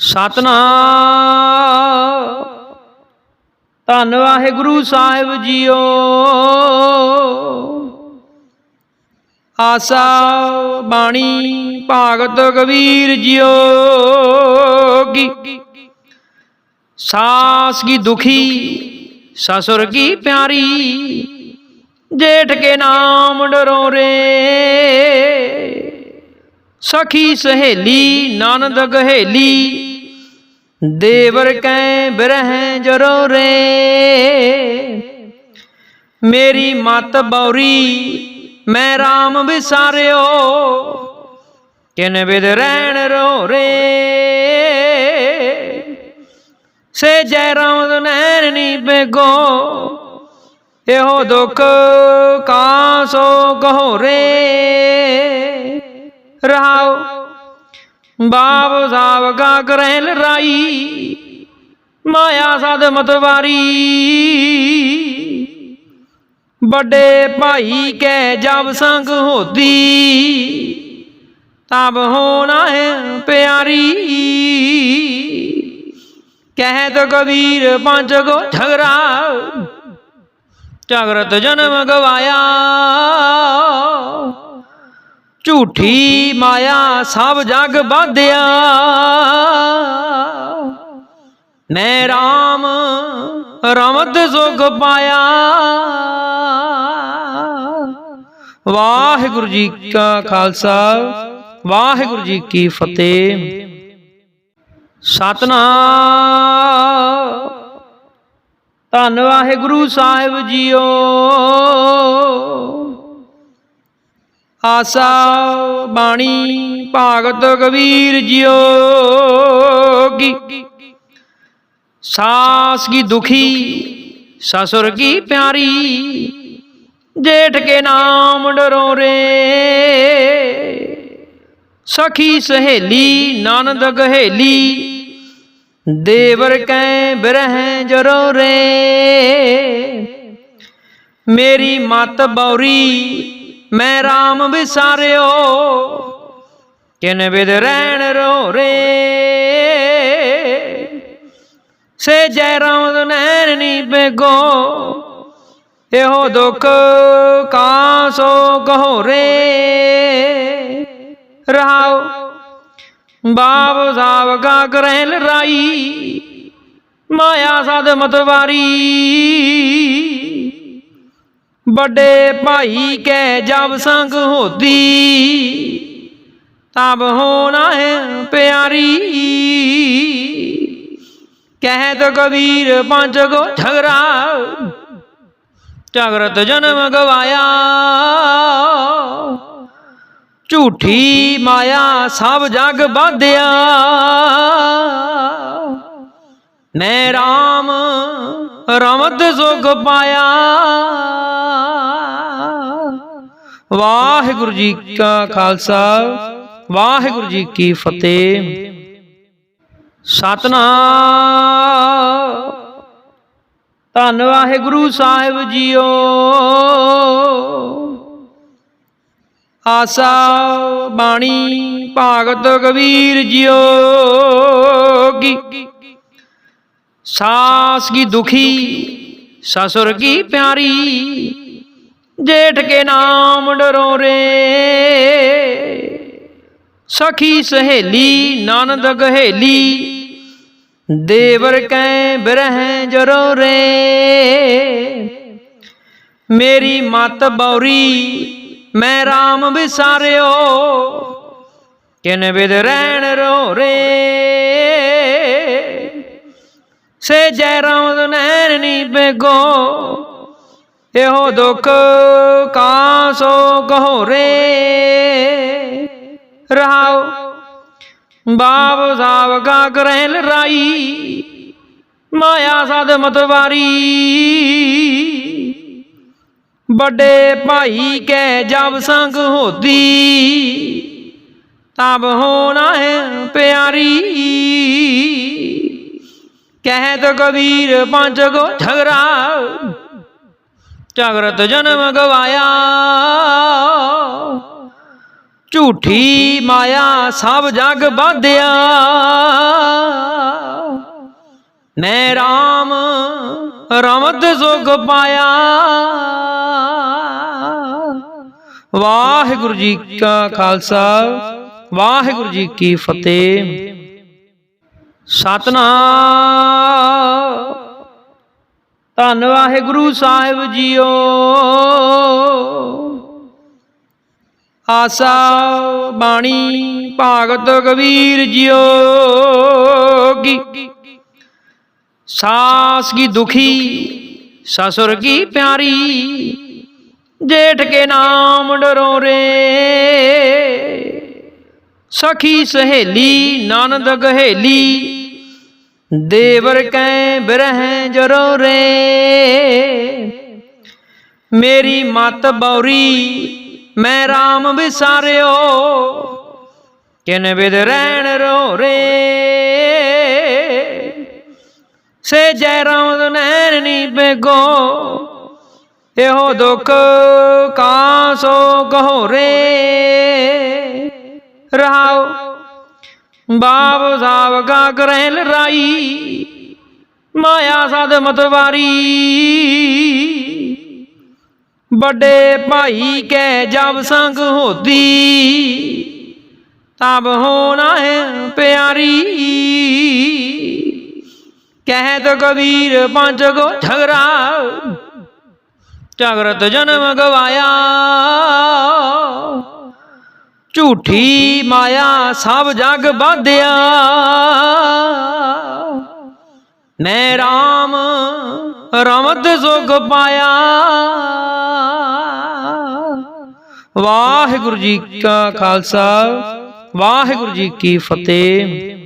ਸਤਨਾਮ। ਧੰਨ ਵਾਹਿਗੁਰੂ ਸਾਹਿਬ ਜੀਓ। ਆਸਾ ਬਾਣੀ ਭਾਗਤ ਕਬੀਰ ਜੀਓ। ਕੀ ਸਾਸ ਕੀ ਦੁਖੀ, ਸਸੁਰ ਕੀ ਪਿਆਰੀ, ਜੇਠ ਕੇ ਨਾਮ ਡਰੋ ਰੇ। ਸਖੀ ਸਹੇਲੀ, ਨਨਦ ਗਹੇਲੀ ਦੇਵਰ ਕੈ ਬਿਰਹਿ ਜਰੋ ਰੇ? ਮੇਰੀ ਮਤ ਬੌਰੀ, ਮੈਂ RAM ਵਿਸਾਰਿਓ, ਕਿਨ ਵਿਦ ਰਹਿਣ ਰੋ ਰੇ? ਸੇ ਜੈ ਰਾਮ ਨੈਣ ਨੀ ਬੇਗੋ, ਇਹੋ ਦੁਖ ਕਾਸੋ ਕਹੋ ਰੇ? ਰਹਾਓ ਬਾਬ ਸਾਬ ਕਰੈ ਲਰਾਈ ਮਾਇਆ ਸਦ ਮਤਵਾਰੀ ਵੱਡੇ ਭਾਈ ਕੈ ਜਬ ਸੰਗ ਹੋਦੀ, ਤਬ ਹੋਣਾ ਹੈ ਪਿਆਰੀ। ਕਹਿਤ ਕਬੀਰ ਪੰਜ ਗੋ ਝਗਰਾ, ਝਗਰਤ ਜਨਮ ਗਵਾਇਆ। ਝੂਠੀ ਮਾਇਆ ਸਭ ਜਗ ਬਾਧਿਆ। ਮੈਂ RAM ਰਮਤ ਸੁਖ ਪਾਇਆ। ਵਾਹਿਗੁਰੂ ਜੀ ਕਾ ਖਾਲਸਾ, ਵਾਹਿਗੁਰੂ ਜੀ ਕੀ ਫਤਿਹ। ਸਤਨਾਮ। ਧੰਨ ਵਾਹਿਗੁਰੂ ਸਾਹਿਬ ਜੀਓ। ਆਸਾ ਬਾਣੀ ਭਾਗਤ ਕਬੀਰ ਜਿਓ ਕੀ ਸਾਸ ਕੀ ਦੁਖੀ, ਸਸੁਰ ਕੀ ਪਿਆਰੀ ਜੇਠ ਕੇ ਨਾਮ ਡਰੋ ਰੇ। ਸਖੀ ਸਹੇਲੀ, ਨਨਦ ਗਹੇਲੀ, ਦੇਵਰ ਕੈ ਬਿਰਹਿ ਜਰੋ ਰੇ। ਮੇਰੀ ਮਤ ਬੌਰੀ ਮੈਂ RAM ਵਿਸਾਰਿਓ, ਕਿਨ ਵਿਦ ਰਹਿਣ ਰੋ ਰੇ ਸੇ ਜੈ ਰਾਮ ਨੈਣ ਨੀ ਬੇਗੋ, ਇਹੋ ਦੁਖ ਕਾਸੋ ਕਹੋ ਰੇ ਰਹਾਓ ਬਾਬ ਸਾਬ ਕਾ ਕਰੈ ਲਰਾਈ ਮਾਇਆ ਸਦ ਮਤਵਾਰੀ ਵੱਡੇ ਭਾਈ ਕੈ ਜਬ ਸੰਗ ਹੋਤੀ ਤਬ ਹੋਣਾ ਹੈ ਪਿਆਰੀ। ਕਹਿਤ ਕਬੀਰ ਪੰਜ ਗੋ ਝਗਰਾ ਝਗਰਤ ਜਨਮ ਗਵਾਇਆ। ਝੂਠੀ ਮਾਇਆ ਸਭ ਜਗ ਬਾਧਿਆ। ਮੈਂ RAM ਰਮਤ ਸੁਖ ਪਾਇਆ। ਵਾਹਿਗੁਰੂ ਜੀ ਕਾ ਖਾਲਸਾ, ਵਾਹਿਗੁਰੂ ਜੀ ਕੀ ਫਤਿਹ। ਸਤਨਾਮ। ਧੰਨ ਵਾਹਿਗੁਰੂ ਸਾਹਿਬ ਜੀਓ। ਆਸਾ, ਬਾਣੀ, ਭਾਗਤ ਕਬੀਰ ਜੀਓ। ਕੀ ਸਾਸ ਕੀ ਦੁਖੀ, ਸਸੁਰ ਕੀ ਪਿਆਰੀ। ਜੇਠ ਕੇ ਨਾਮ ਡਰੋ ਰੇ ਸਖੀ ਸਹੇਲੀ ਨਨਦ ਗਹੇਲੀ ਦੇਵਰ ਕੈ ਬਿਰਹਿ ਜਰੋ ਰੇ ਮੇਰੀ ਮਤ ਬੌਰੀ ਮੈਂ RAM ਵਿਸਾਰਿਓ ਕਿਨ ਵਿਦ ਰਹਿਣ ਰੋ ਰੇ ਸੇ ਜੈ ਰਾਮ ਨੈਣ ਨੀ ਬੇਗੋ ਇਹੋ ਦੁਖ ਕਾਸੋ ਕਹੋ ਰੇ ਰਹਾਓ। ਬਾਬ ਸਾਬ ਕਾ ਕਰੈ ਮਾਇਆ ਸਦ ਮਤਵਾਰੀ ਵੱਡੇ ਭਾਈ ਕੈ ਜਬ ਸੰਗ ਹੋਦੀ, ਤਬ ਹੋਣਾ ਹੈ ਪਿਆਰੀ। ਕਹਿਤ ਕਬੀਰ ਪੰਜ ਗੋ ਝਗਰਾ ਜਾਗਰਤ ਜਨਮ ਗਵਾਇਆ। ਝੂਠੀ ਮਾਇਆ ਸਭ ਜਗ ਬਾਧਿਆ। ਮੈਂ RAM ਰਮਤ ਸੁਖ ਪਾਇਆ। ਵਾਹਿਗੁਰੂ ਜੀ ਕਾ ਖਾਲਸਾ, ਵਾਹਿਗੁਰੂ ਜੀ ਕੀ ਫਤਿਹ। ਸਤਨਾਮ। ਧੰਨ ਵਾਹਿਗੁਰੂ ਸਾਹਿਬ ਜੀਓ। ਆਸਾ ਬਾਣੀ ਭਾਗਤ ਕਬੀਰ ਜੀਓ। ਕੀ ਸਾਸ ਕੀ ਦੁਖੀ, ਸਸੁਰ ਕੀ ਪਿਆਰੀ, ਜੇਠ ਕੇ ਨਾਮ ਡਰੋ ਰੇ। ਸਖੀ ਸਹੇਲੀ, ਨਨਦ ਗਹੇਲੀ ਦੇਵਰ ਕੈ ਬਿਰਹਿ ਜਰੋ ਰੇ। ਮੇਰੀ ਮਤ ਬੌਰੀ, ਮੈਂ RAM ਵਿਸਾਰਿਓ, ਕਿਨ ਵਿਦ ਰਹਿਣ ਰੋ ਰੇ। ਸੇ ਜੈ ਰਾਮ ਨੈਣ ਨੀ ਬੇਗੋ, ਇਹੋ ਦੁੱਖ ਕਾਸੋ ਕਹੋ ਰੇ। ਰਹਾਓ ਬਾਬ ਸਾਬਕਾ ਕਰੈ ਲਰਾਈ ਮਾਇਆ ਸਦ ਮਤਵਾਰੀ ਵੱਡੇ ਭਾਈ ਕੈ ਜਬ ਸੰਗ ਹੋਤੀ ਤਬ ਹੋਣਾ ਹੈ ਪਿਆਰੀ। ਕਹਿਤ ਕਬੀਰ ਪੰਜ ਗੋ ਝਗਰਾ, ਝਗਰਤ ਜਨਮ ਗਵਾਇਆ। ਝੂਠੀ ਮਾਇਆ ਸਭ ਜਗ ਬਾਧਿਆ ਮੈਂ RAM ਰਮਤ ਸੁਖ ਪਾਇਆ। ਵਾਹਿਗੁਰੂ ਜੀ ਕਾ ਖਾਲਸਾ। ਵਾਹਿਗੁਰੂ ਜੀ ਕੀ ਫਤਿਹ।